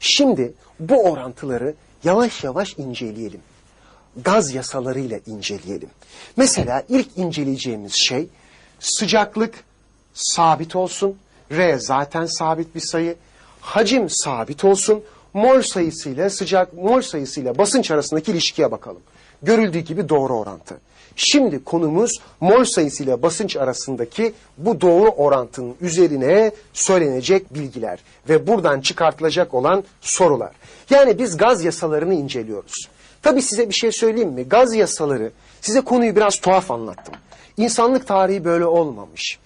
Şimdi bu orantıları yavaş yavaş inceleyelim. Gaz yasalarıyla inceleyelim. Mesela ilk inceleyeceğimiz şey sıcaklık sabit olsun. R zaten sabit bir sayı. Hacim sabit olsun. Mol sayısıyla sıcak mol sayısıyla basınç arasındaki ilişkiye bakalım. Görüldüğü gibi doğru orantı. Şimdi konumuz mol sayısıyla basınç arasındaki bu doğru orantının üzerine söylenecek bilgiler ve buradan çıkartılacak olan sorular. Yani biz gaz yasalarını inceliyoruz. Tabii size bir şey söyleyeyim mi? Gaz yasaları size konuyu biraz tuhaf anlattım. İnsanlık tarihi böyle olmamış.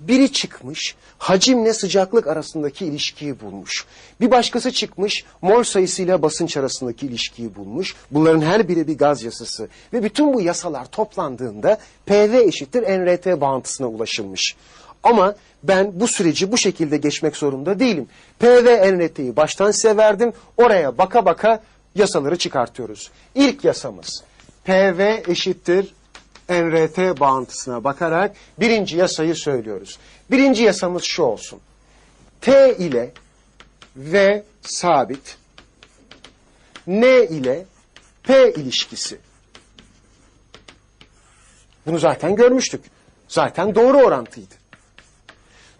Biri çıkmış, hacimle sıcaklık arasındaki ilişkiyi bulmuş. Bir başkası çıkmış, mol sayısıyla basınç arasındaki ilişkiyi bulmuş. Bunların her biri bir gaz yasası. Ve bütün bu yasalar toplandığında PV eşittir NRT bağıntısına ulaşılmış. Ama ben bu süreci bu şekilde geçmek zorunda değilim. PV NRT'yi baştan size verdim. Oraya baka baka yasaları çıkartıyoruz. İlk yasamız PV eşittir NRT bağıntısına bakarak birinci yasayı söylüyoruz. Birinci yasamız şu olsun. T ile V sabit, N ile P ilişkisi. Bunu zaten görmüştük. Zaten doğru orantıydı.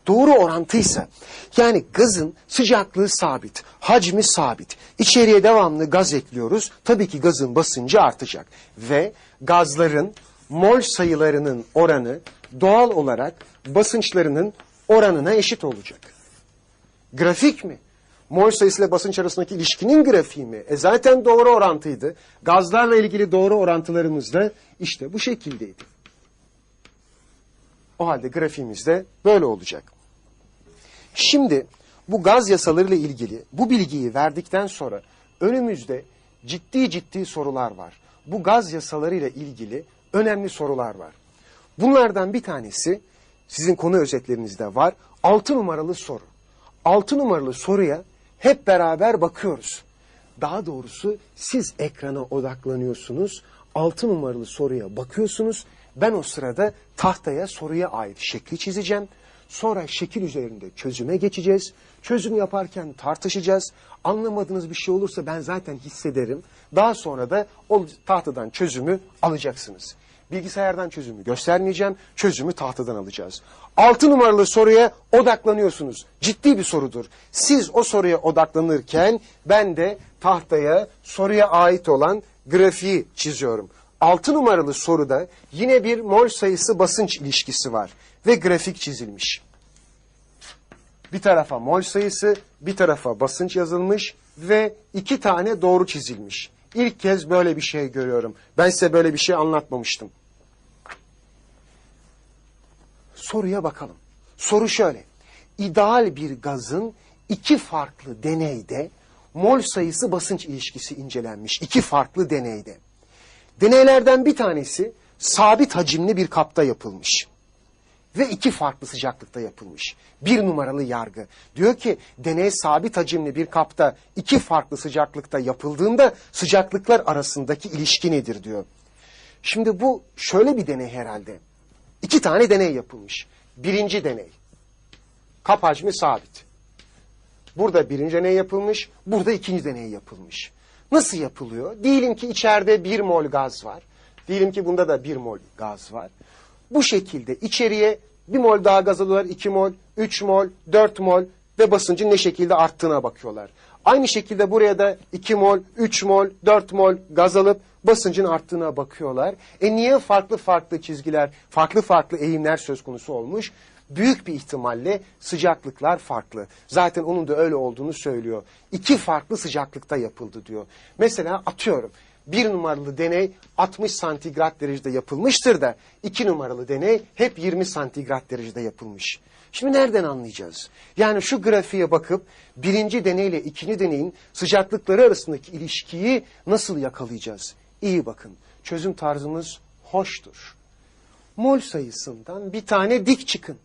Doğru orantıysa yani gazın sıcaklığı sabit, hacmi sabit. İçeriye devamlı gaz ekliyoruz. Tabii ki gazın basıncı artacak. Ve gazların mol sayılarının oranı doğal olarak basınçlarının oranına eşit olacak. Grafik mi? Mol sayısıyla basınç arasındaki ilişkinin grafiği mi? E zaten doğru orantıydı. Gazlarla ilgili doğru orantılarımız da işte bu şekildeydi. O halde grafiğimiz de böyle olacak. Şimdi bu gaz yasalarıyla ilgili bu bilgiyi verdikten sonra önümüzde ciddi ciddi sorular var. Bu gaz yasalarıyla ilgili önemli sorular var. Bunlardan bir tanesi sizin konu özetlerinizde var. 6 numaralı soru. 6 numaralı soruya hep beraber bakıyoruz. Daha doğrusu siz ekrana odaklanıyorsunuz. 6 numaralı soruya bakıyorsunuz. Ben o sırada tahtaya soruya ait şekli çizeceğim. Sonra şekil üzerinde çözüme geçeceğiz. Çözüm yaparken tartışacağız. Anlamadığınız bir şey olursa ben zaten hissederim. Daha sonra da o tahtadan çözümü alacaksınız. Bilgisayardan çözümü göstermeyeceğim. Çözümü tahtadan alacağız. 6 numaralı soruya odaklanıyorsunuz. Ciddi bir sorudur. Siz o soruya odaklanırken ben de tahtaya soruya ait olan grafiği çiziyorum. 6 numaralı soruda yine bir mol sayısı basınç ilişkisi var ve grafik çizilmiş. Bir tarafa mol sayısı, bir tarafa basınç yazılmış ve iki tane doğru çizilmiş. İlk kez böyle bir şey görüyorum. Ben size böyle bir şey anlatmamıştım. Soruya bakalım. Soru şöyle. İdeal bir gazın iki farklı deneyde mol sayısı basınç ilişkisi incelenmiş. İki farklı deneyde. Deneylerden bir tanesi sabit hacimli bir kapta yapılmış. Ve iki farklı sıcaklıkta yapılmış. Bir numaralı yargı. Diyor ki deney sabit hacimli bir kapta iki farklı sıcaklıkta yapıldığında sıcaklıklar arasındaki ilişki nedir diyor. Şimdi bu şöyle bir deney herhalde. İki tane deney yapılmış. Birinci deney. Kap hacmi sabit. Burada birinci deney yapılmış, burada ikinci deney yapılmış. Nasıl yapılıyor? Diyelim ki içeride bir mol gaz var. Diyelim ki bunda da bir mol gaz var. Bu şekilde içeriye bir mol daha gaz alıyorlar, iki mol, üç mol, dört mol ve basıncın ne şekilde arttığına bakıyorlar. Aynı şekilde buraya da 2 mol, 3 mol, 4 mol gaz alıp basıncın arttığına bakıyorlar. E niye farklı farklı çizgiler, farklı farklı eğimler söz konusu olmuş? Büyük bir ihtimalle sıcaklıklar farklı. Zaten onun da öyle olduğunu söylüyor. İki farklı sıcaklıkta yapıldı diyor. Mesela atıyorum bir numaralı deney 60 santigrat derecede yapılmıştır da iki numaralı deney hep 20 santigrat derecede yapılmış. Şimdi nereden anlayacağız? Yani şu grafiğe bakıp birinci deneyle ikinci deneyin sıcaklıkları arasındaki ilişkiyi nasıl yakalayacağız? İyi bakın çözüm tarzımız hoştur. Mol sayısından bir tane dik çıkın.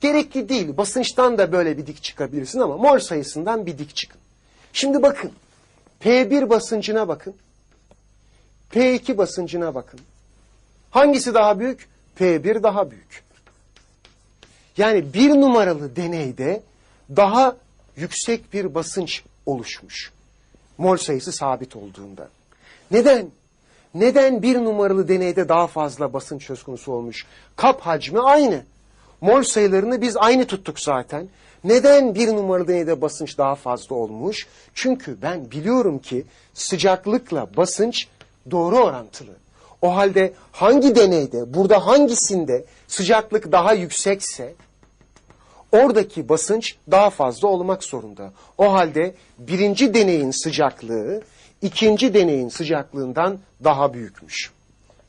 Gerekli değil basınçtan da böyle bir dik çıkabilirsin ama mol sayısından bir dik çıkın. Şimdi bakın P1 basıncına bakın. P2 basıncına bakın. Hangisi daha büyük? P1 daha büyük. Yani bir numaralı deneyde daha yüksek bir basınç oluşmuş. Mol sayısı sabit olduğunda. Neden? Neden bir numaralı deneyde daha fazla basınç söz konusu olmuş? Kap hacmi aynı. Mol sayılarını biz aynı tuttuk zaten. Neden bir numaralı deneyde basınç daha fazla olmuş? Çünkü ben biliyorum ki sıcaklıkla basınç doğru orantılı. O halde hangi deneyde, burada hangisinde sıcaklık daha yüksekse oradaki basınç daha fazla olmak zorunda. O halde birinci deneyin sıcaklığı ikinci deneyin sıcaklığından daha büyükmüş.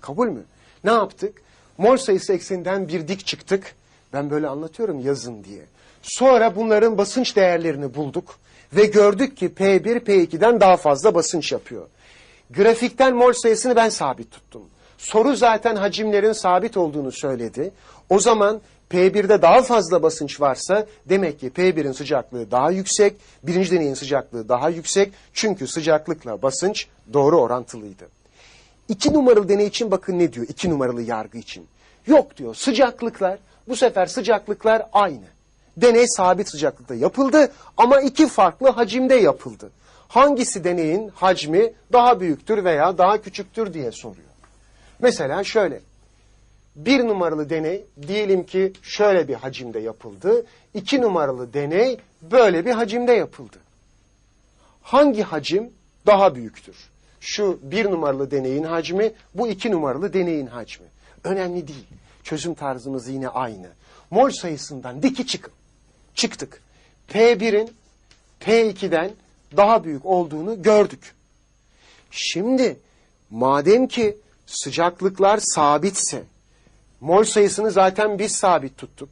Kabul mü? Ne yaptık? Mol sayısı ekseninden bir dik çıktık. Ben böyle anlatıyorum yazın diye. Sonra bunların basınç değerlerini bulduk ve gördük ki P1 P2'den daha fazla basınç yapıyor. Grafikten mol sayısını ben sabit tuttum. Soru zaten hacimlerin sabit olduğunu söyledi. O zaman P1'de daha fazla basınç varsa demek ki P1'in sıcaklığı daha yüksek, birinci deneyin sıcaklığı daha yüksek. Çünkü sıcaklıkla basınç doğru orantılıydı. İki numaralı deney için bakın ne diyor iki numaralı yargı için. Yok diyor sıcaklıklar, bu sefer sıcaklıklar aynı. Deney sabit sıcaklıkta yapıldı ama iki farklı hacimde yapıldı. Hangisi deneyin hacmi daha büyüktür veya daha küçüktür diye soruyor. Mesela şöyle. Bir numaralı deney diyelim ki şöyle bir hacimde yapıldı. İki numaralı deney böyle bir hacimde yapıldı. Hangi hacim daha büyüktür? Şu bir numaralı deneyin hacmi, bu iki numaralı deneyin hacmi. Önemli değil. Çözüm tarzımız yine aynı. Mol sayısından diki çıkın. Çıktık. P1'in P2'den daha büyük olduğunu gördük. Şimdi madem ki sıcaklıklar sabitse, mol sayısını zaten biz sabit tuttuk.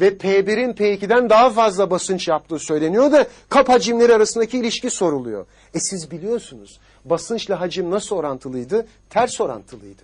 Ve P1'in P2'den daha fazla basınç yaptığı söyleniyor da kap hacimleri arasındaki ilişki soruluyor. E siz biliyorsunuz basınçla hacim nasıl orantılıydı? Ters orantılıydı.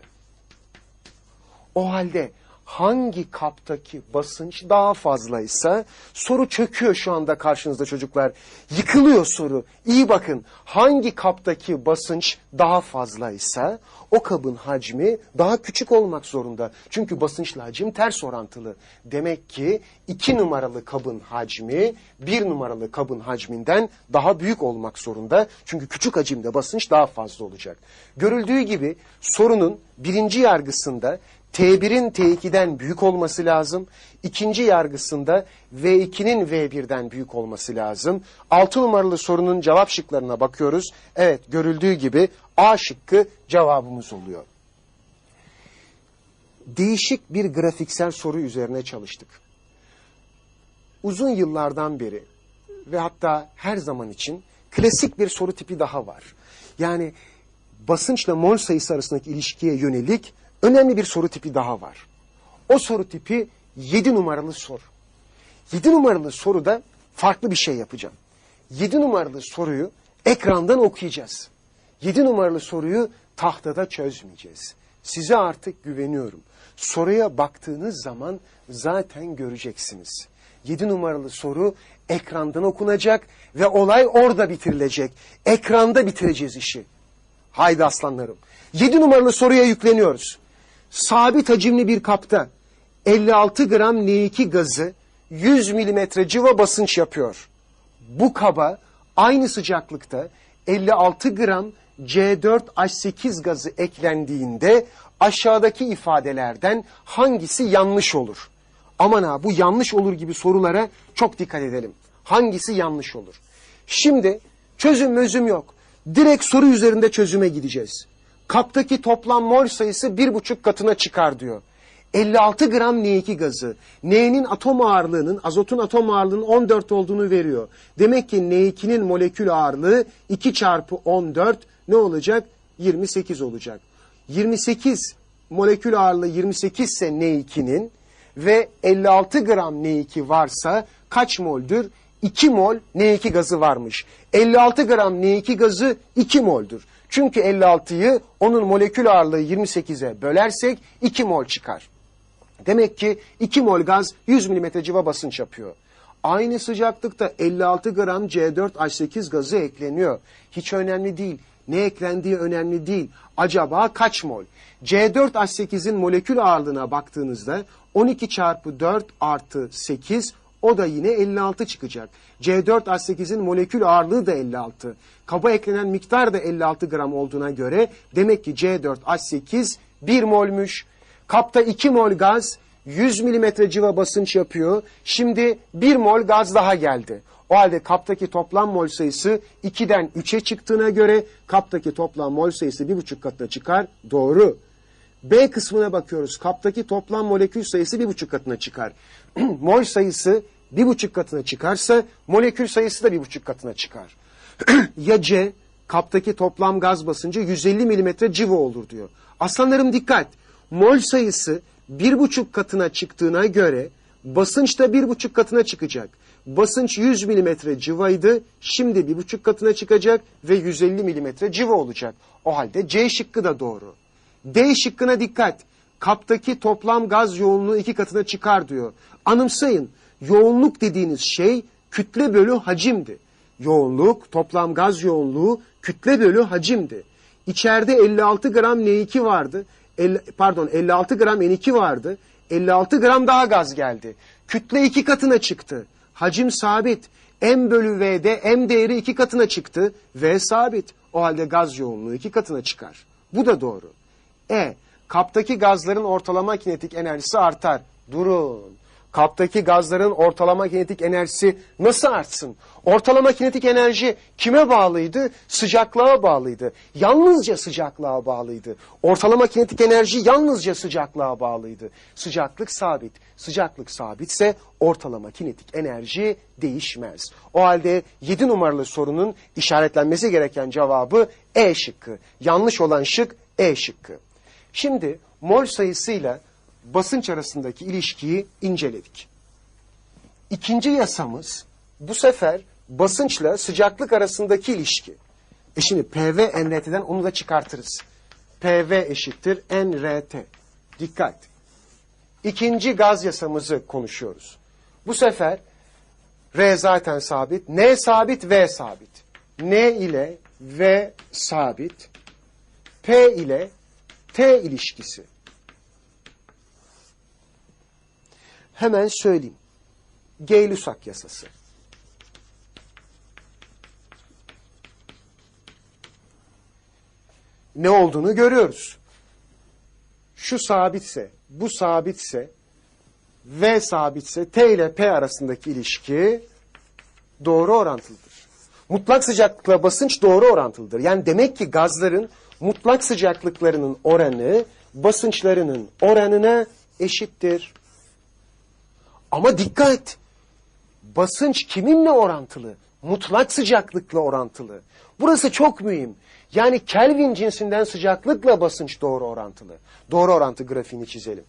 O halde hangi kaptaki basınç daha fazlaysa soru çöküyor şu anda karşınızda çocuklar. Yıkılıyor soru. İyi bakın hangi kaptaki basınç daha fazlaysa o kabın hacmi daha küçük olmak zorunda. Çünkü basınçla hacim ters orantılı. Demek ki iki numaralı kabın hacmi bir numaralı kabın hacminden daha büyük olmak zorunda. Çünkü küçük hacimde basınç daha fazla olacak. Görüldüğü gibi sorunun birinci yargısında T1'in T2'den büyük olması lazım. İkinci yargısında V2'nin V1'den büyük olması lazım. 6 numaralı sorunun cevap şıklarına bakıyoruz. Evet görüldüğü gibi A şıkkı cevabımız oluyor. Değişik bir grafiksel soru üzerine çalıştık. Uzun yıllardan beri ve hatta her zaman için klasik bir soru tipi daha var. Yani basınçla mol sayısı arasındaki ilişkiye yönelik önemli bir soru tipi daha var. O soru tipi 7 numaralı soru. 7 numaralı soruda farklı bir şey yapacağım. 7 numaralı soruyu ekrandan okuyacağız. 7 numaralı soruyu tahtada çözmeyeceğiz. Size artık güveniyorum. Soruya baktığınız zaman zaten göreceksiniz. 7 numaralı soru ekrandan okunacak ve olay orada bitirilecek. Ekranda bitireceğiz işi. Haydi aslanlarım. 7 numaralı soruya yükleniyoruz sabit hacimli bir kapta 56 gram N2 gazı 100 milimetre civa basınç yapıyor. Bu kaba aynı sıcaklıkta 56 gram C4H8 gazı eklendiğinde aşağıdaki ifadelerden hangisi yanlış olur? Aman ha bu yanlış olur gibi sorulara çok dikkat edelim. Hangisi yanlış olur? Şimdi çözüm mözüm yok. Direkt soru üzerinde çözüme gideceğiz. Kaptaki toplam mol sayısı bir buçuk katına çıkar diyor. 56 gram N2 gazı. N'nin atom ağırlığının, azotun atom ağırlığının 14 olduğunu veriyor. Demek ki N2'nin molekül ağırlığı 2 çarpı 14 ne olacak? 28 olacak. 28 molekül ağırlığı 28 ise N2'nin ve 56 gram N2 varsa kaç moldür? 2 mol N2 gazı varmış. 56 gram N2 gazı 2 moldür. Çünkü 56'yı onun molekül ağırlığı 28'e bölersek 2 mol çıkar. Demek ki 2 mol gaz 100 mm civa basınç yapıyor. Aynı sıcaklıkta 56 gram C4H8 gazı ekleniyor. Hiç önemli değil. Ne eklendiği önemli değil. Acaba kaç mol? C4H8'in molekül ağırlığına baktığınızda 12 çarpı 4 artı 8 O da yine 56 çıkacak. C4H8'in molekül ağırlığı da 56. Kaba eklenen miktar da 56 gram olduğuna göre demek ki C4H8 1 molmüş. Kapta 2 mol gaz 100 milimetre civa basınç yapıyor. Şimdi 1 mol gaz daha geldi. O halde kaptaki toplam mol sayısı 2'den 3'e çıktığına göre kaptaki toplam mol sayısı 1,5 katına çıkar. Doğru. B kısmına bakıyoruz. Kaptaki toplam molekül sayısı 1,5 katına çıkar. mol sayısı 1,5 katına çıkarsa molekül sayısı da 1,5 katına çıkar. ya C kaptaki toplam gaz basıncı 150 milimetre civa olur diyor. Aslanlarım dikkat. Mol sayısı 1,5 katına çıktığına göre basınç da 1,5 katına çıkacak. Basınç 100 milimetre civaydı. Şimdi 1,5 katına çıkacak ve 150 milimetre civa olacak. O halde C şıkkı da doğru. D şıkkına dikkat. Kaptaki toplam gaz yoğunluğu iki katına çıkar diyor. Anımsayın yoğunluk dediğiniz şey kütle bölü hacimdi. Yoğunluk, toplam gaz yoğunluğu kütle bölü hacimdi. İçeride 56 gram N2 vardı. El- pardon 56 gram N2 vardı. 56 gram daha gaz geldi. Kütle iki katına çıktı. Hacim sabit. M bölü V'de M değeri iki katına çıktı. V sabit. O halde gaz yoğunluğu iki katına çıkar. Bu da doğru. E. Kaptaki gazların ortalama kinetik enerjisi artar. Durun. Kaptaki gazların ortalama kinetik enerjisi nasıl artsın? Ortalama kinetik enerji kime bağlıydı? Sıcaklığa bağlıydı. Yalnızca sıcaklığa bağlıydı. Ortalama kinetik enerji yalnızca sıcaklığa bağlıydı. Sıcaklık sabit. Sıcaklık sabitse ortalama kinetik enerji değişmez. O halde 7 numaralı sorunun işaretlenmesi gereken cevabı E şıkkı. Yanlış olan şık E şıkkı. Şimdi mol sayısıyla basınç arasındaki ilişkiyi inceledik. İkinci yasamız bu sefer basınçla sıcaklık arasındaki ilişki. E şimdi PV NRT'den onu da çıkartırız. PV eşittir NRT. Dikkat. İkinci gaz yasamızı konuşuyoruz. Bu sefer R zaten sabit. N sabit, V sabit. N ile V sabit. P ile T ilişkisi. Hemen söyleyeyim. Gay-Lussac yasası. Ne olduğunu görüyoruz. Şu sabitse, bu sabitse, V sabitse T ile P arasındaki ilişki doğru orantılıdır. Mutlak sıcaklıkla basınç doğru orantılıdır. Yani demek ki gazların mutlak sıcaklıklarının oranı basınçlarının oranına eşittir. Ama dikkat! Basınç kiminle orantılı? Mutlak sıcaklıkla orantılı. Burası çok mühim. Yani Kelvin cinsinden sıcaklıkla basınç doğru orantılı. Doğru orantı grafiğini çizelim.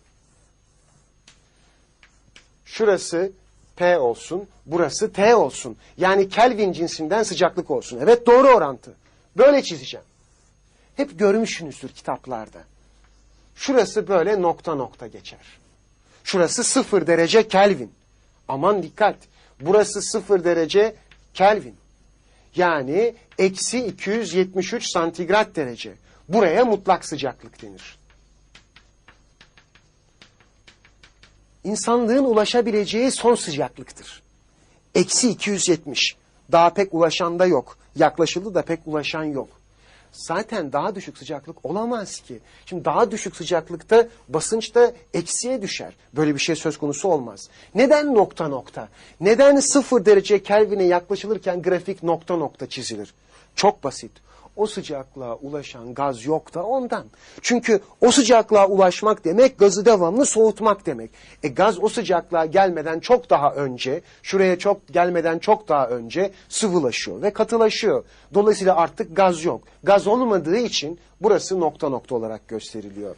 Şurası P olsun, burası T olsun. Yani Kelvin cinsinden sıcaklık olsun. Evet doğru orantı. Böyle çizeceğim. Hep görmüşsünüzdür kitaplarda. Şurası böyle nokta nokta geçer. Şurası sıfır derece Kelvin. Aman dikkat. Burası sıfır derece Kelvin. Yani eksi 273 santigrat derece. Buraya mutlak sıcaklık denir. İnsanlığın ulaşabileceği son sıcaklıktır. Eksi 270. Daha pek ulaşan da yok. Yaklaşıldı da pek ulaşan yok. Zaten daha düşük sıcaklık olamaz ki. Şimdi daha düşük sıcaklıkta basınç da eksiye düşer. Böyle bir şey söz konusu olmaz. Neden nokta nokta? Neden sıfır derece Kelvin'e yaklaşılırken grafik nokta nokta çizilir? Çok basit. O sıcaklığa ulaşan gaz yok da ondan. Çünkü o sıcaklığa ulaşmak demek gazı devamlı soğutmak demek. E gaz o sıcaklığa gelmeden çok daha önce, şuraya çok gelmeden çok daha önce sıvılaşıyor ve katılaşıyor. Dolayısıyla artık gaz yok. Gaz olmadığı için burası nokta nokta olarak gösteriliyor.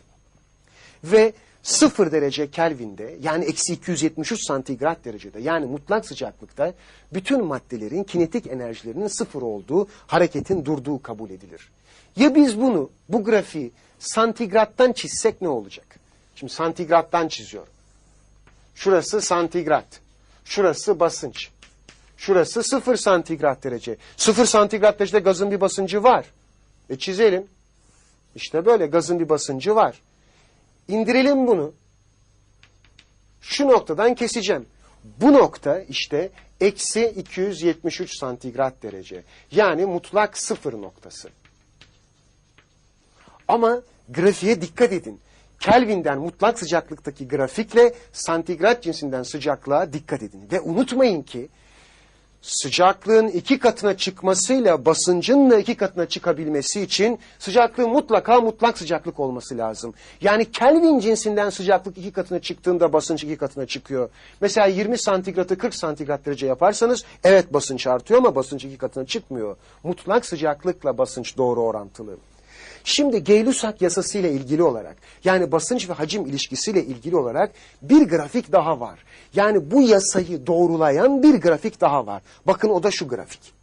Ve 0 derece Kelvin'de yani eksi 273 santigrat derecede yani mutlak sıcaklıkta bütün maddelerin kinetik enerjilerinin sıfır olduğu, hareketin durduğu kabul edilir. Ya biz bunu, bu grafiği santigrattan çizsek ne olacak? Şimdi santigrattan çiziyorum. Şurası santigrat, şurası basınç, şurası 0 santigrat derece. 0 santigrat derecede gazın bir basıncı var. E çizelim. İşte böyle gazın bir basıncı var. İndirelim bunu. Şu noktadan keseceğim. Bu nokta işte eksi 273 santigrat derece. Yani mutlak sıfır noktası. Ama grafiğe dikkat edin. Kelvin'den mutlak sıcaklıktaki grafikle santigrat cinsinden sıcaklığa dikkat edin. Ve unutmayın ki sıcaklığın iki katına çıkmasıyla basıncın da iki katına çıkabilmesi için sıcaklığın mutlaka mutlak sıcaklık olması lazım. Yani Kelvin cinsinden sıcaklık iki katına çıktığında basınç iki katına çıkıyor. Mesela 20 santigratı 40 santigrat derece yaparsanız evet basınç artıyor ama basınç iki katına çıkmıyor. Mutlak sıcaklıkla basınç doğru orantılı. Şimdi Gay-Lussac yasası ile ilgili olarak yani basınç ve hacim ilişkisiyle ilgili olarak bir grafik daha var. Yani bu yasayı doğrulayan bir grafik daha var. Bakın o da şu grafik.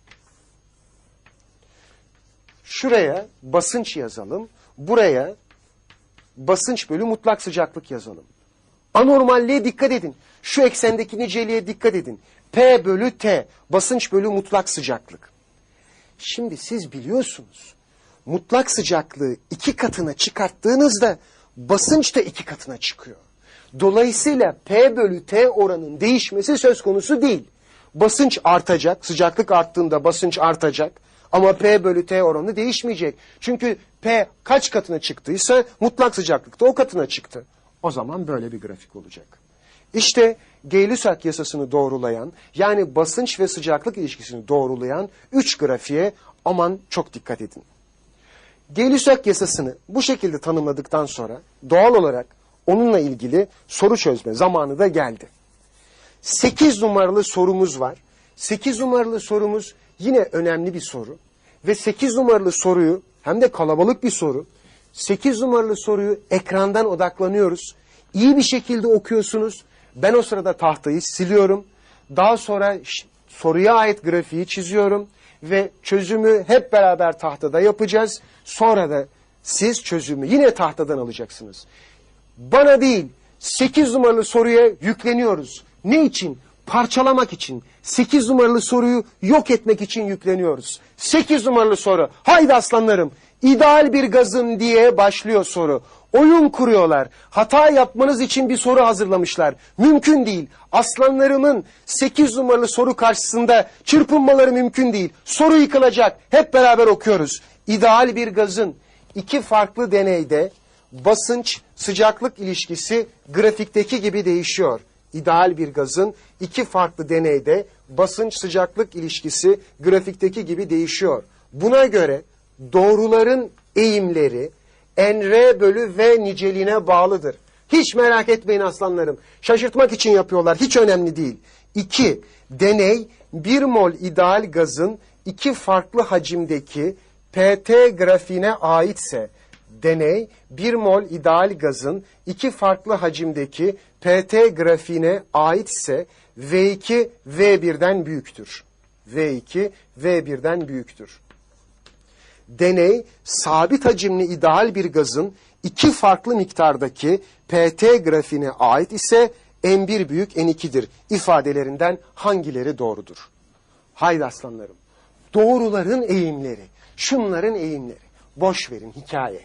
Şuraya basınç yazalım. Buraya basınç bölü mutlak sıcaklık yazalım. Anormalliğe dikkat edin. Şu eksendeki niceliğe dikkat edin. P bölü T basınç bölü mutlak sıcaklık. Şimdi siz biliyorsunuz mutlak sıcaklığı iki katına çıkarttığınızda basınç da iki katına çıkıyor. Dolayısıyla P bölü T oranın değişmesi söz konusu değil. Basınç artacak, sıcaklık arttığında basınç artacak ama P bölü T oranı değişmeyecek. Çünkü P kaç katına çıktıysa mutlak sıcaklıkta o katına çıktı. O zaman böyle bir grafik olacak. İşte Gay-Lussac yasasını doğrulayan yani basınç ve sıcaklık ilişkisini doğrulayan üç grafiğe aman çok dikkat edin. Gay-Lussac yasasını bu şekilde tanımladıktan sonra doğal olarak onunla ilgili soru çözme zamanı da geldi. 8 numaralı sorumuz var. 8 numaralı sorumuz yine önemli bir soru. Ve 8 numaralı soruyu hem de kalabalık bir soru. 8 numaralı soruyu ekrandan odaklanıyoruz. İyi bir şekilde okuyorsunuz. Ben o sırada tahtayı siliyorum. Daha sonra soruya ait grafiği çiziyorum ve çözümü hep beraber tahtada yapacağız. Sonra da siz çözümü yine tahtadan alacaksınız. Bana değil 8 numaralı soruya yükleniyoruz. Ne için? Parçalamak için. 8 numaralı soruyu yok etmek için yükleniyoruz. 8 numaralı soru. Haydi aslanlarım. İdeal bir gazın diye başlıyor soru. Oyun kuruyorlar. Hata yapmanız için bir soru hazırlamışlar. Mümkün değil. Aslanlarımın 8 numaralı soru karşısında çırpınmaları mümkün değil. Soru yıkılacak. Hep beraber okuyoruz. İdeal bir gazın iki farklı deneyde basınç sıcaklık ilişkisi grafikteki gibi değişiyor. İdeal bir gazın iki farklı deneyde basınç sıcaklık ilişkisi grafikteki gibi değişiyor. Buna göre doğruların eğimleri NR bölü V niceliğine bağlıdır. Hiç merak etmeyin aslanlarım. Şaşırtmak için yapıyorlar. Hiç önemli değil. 2. Deney 1 mol ideal gazın iki farklı hacimdeki PT grafiğine aitse deney 1 mol ideal gazın iki farklı hacimdeki PT grafiğine aitse V2 V1'den büyüktür. V2 V1'den büyüktür. Deney sabit hacimli ideal bir gazın iki farklı miktardaki PT grafiğine ait ise N1 büyük N2'dir ifadelerinden hangileri doğrudur? Haydi aslanlarım. Doğruların eğimleri, şunların eğimleri. Boş verin hikaye.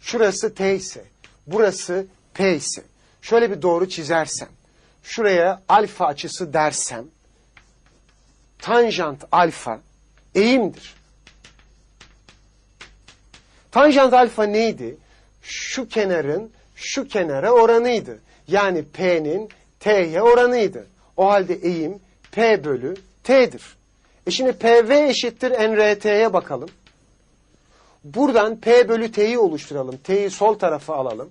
Şurası T ise, burası P ise. Şöyle bir doğru çizersem, şuraya alfa açısı dersem, tanjant alfa eğimdir. Tanjant alfa neydi? Şu kenarın şu kenara oranıydı. Yani P'nin T'ye oranıydı. O halde eğim P bölü T'dir. E şimdi PV eşittir NRT'ye bakalım. Buradan P bölü T'yi oluşturalım. T'yi sol tarafa alalım.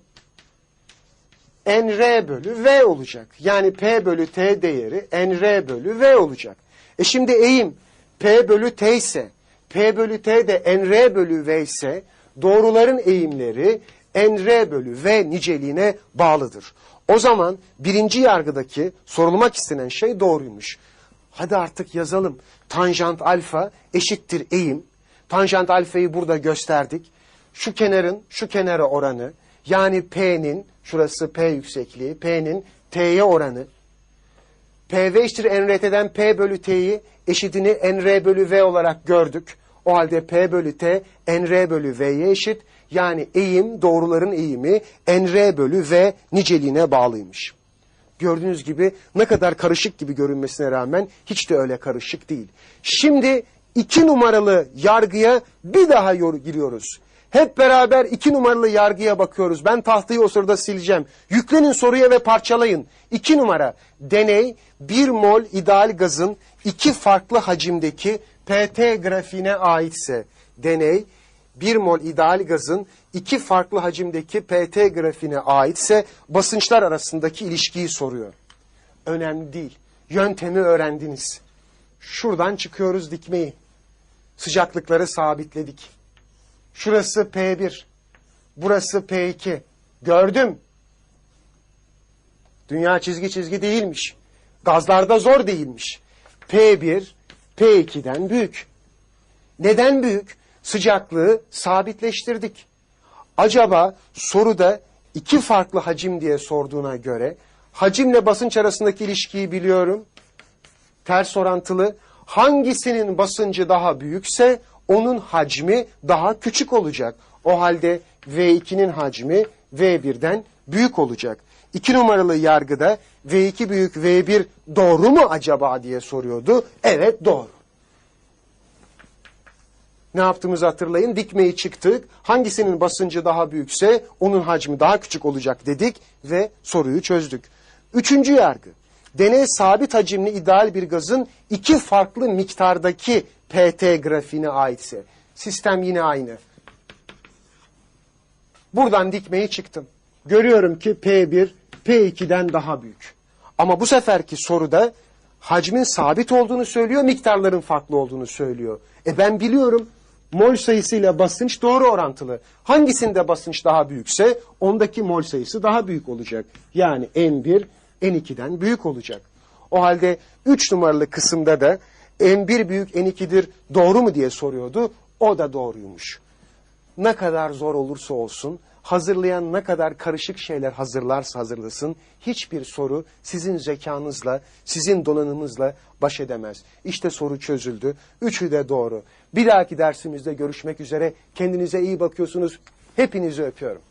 NR bölü V olacak. Yani P bölü T değeri NR bölü V olacak. E şimdi eğim P bölü T ise P bölü T de NR bölü V ise doğruların eğimleri NR bölü V niceliğine bağlıdır. O zaman birinci yargıdaki sorulmak istenen şey doğruymuş. Hadi artık yazalım. Tanjant alfa eşittir eğim. Tanjant alfayı burada gösterdik. Şu kenarın şu kenara oranı yani P'nin şurası P yüksekliği P'nin T'ye oranı PV eşittir NRT'den P bölü T'yi eşitini NR bölü V olarak gördük. O halde P bölü T NR bölü V'ye eşit. Yani eğim doğruların eğimi NR bölü V niceliğine bağlıymış. Gördüğünüz gibi ne kadar karışık gibi görünmesine rağmen hiç de öyle karışık değil. Şimdi iki numaralı yargıya bir daha yor- giriyoruz. Hep beraber iki numaralı yargıya bakıyoruz. Ben tahtayı o sırada sileceğim. Yüklenin soruya ve parçalayın. İki numara. Deney bir mol ideal gazın iki farklı hacimdeki PT grafiğine aitse. Deney bir mol ideal gazın iki farklı hacimdeki PT grafiğine aitse basınçlar arasındaki ilişkiyi soruyor. Önemli değil. Yöntemi öğrendiniz. Şuradan çıkıyoruz dikmeyi. Sıcaklıkları sabitledik. Şurası P1. Burası P2. Gördüm. Dünya çizgi çizgi değilmiş. Gazlarda zor değilmiş. P1 P2'den büyük. Neden büyük? Sıcaklığı sabitleştirdik. Acaba soruda iki farklı hacim diye sorduğuna göre hacimle basınç arasındaki ilişkiyi biliyorum. Ters orantılı. Hangisinin basıncı daha büyükse onun hacmi daha küçük olacak. O halde V2'nin hacmi V1'den büyük olacak. İki numaralı yargıda V2 büyük V1 doğru mu acaba diye soruyordu. Evet doğru. Ne yaptığımızı hatırlayın. Dikmeyi çıktık. Hangisinin basıncı daha büyükse onun hacmi daha küçük olacak dedik ve soruyu çözdük. Üçüncü yargı. Deney sabit hacimli ideal bir gazın iki farklı miktardaki PT grafiğine aitse. Sistem yine aynı. Buradan dikmeyi çıktım. Görüyorum ki P1 P2'den daha büyük. Ama bu seferki soruda hacmin sabit olduğunu söylüyor, miktarların farklı olduğunu söylüyor. E ben biliyorum mol sayısıyla basınç doğru orantılı. Hangisinde basınç daha büyükse ondaki mol sayısı daha büyük olacak. Yani N1 N2'den büyük olacak. O halde 3 numaralı kısımda da N1 büyük N2'dir doğru mu diye soruyordu. O da doğruymuş ne kadar zor olursa olsun, hazırlayan ne kadar karışık şeyler hazırlarsa hazırlasın, hiçbir soru sizin zekanızla, sizin donanımınızla baş edemez. İşte soru çözüldü. Üçü de doğru. Bir dahaki dersimizde görüşmek üzere. Kendinize iyi bakıyorsunuz. Hepinizi öpüyorum.